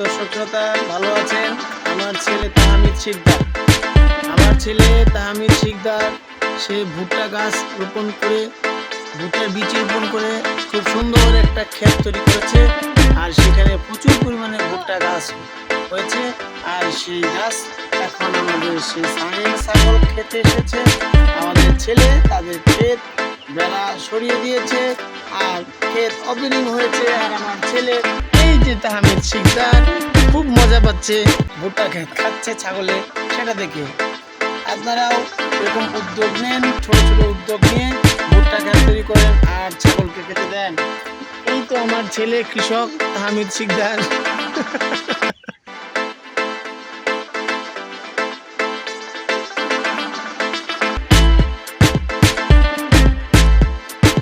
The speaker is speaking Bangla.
দর্শক শ্রোতা, ভালো আছেন? আমার ছেলে তাহামিদ শিকদার। আমার ছেলে তাহামিদ শিকদার, সে ভুট্টা গাছ রোপণ করে, ভুট্টার বীজ রোপণ করে খুব সুন্দর একটা ক্ষেত তৈরি করেছে আর সেখানে প্রচুর পরিমাণে ভুট্টা গাছ হয়েছে আর সেই গাছ এখন আমাদের সেই সাইন ছাগল খেতে এসেছে। আমাদের ছেলে তাদের ক্ষেত বেড়া সরিয়ে দিয়েছে আর ক্ষেত অবিলীন হয়েছে আর আমার ছেলে এই যে শিকদার। খুব মজা পাচ্ছে। ভুট্টা খাচ্ছে ছাগলে, সেটা দেখে। আপনারাও এরকম উদ্যোগ নেন, ছোট ছোট উদ্যোগ নিয়ে ভুট্টা ক্ষেত তৈরি করেন আর ছাগলকে খেতে দেন। এই তো আমার ছেলে কৃষক হামিদ শিকদার।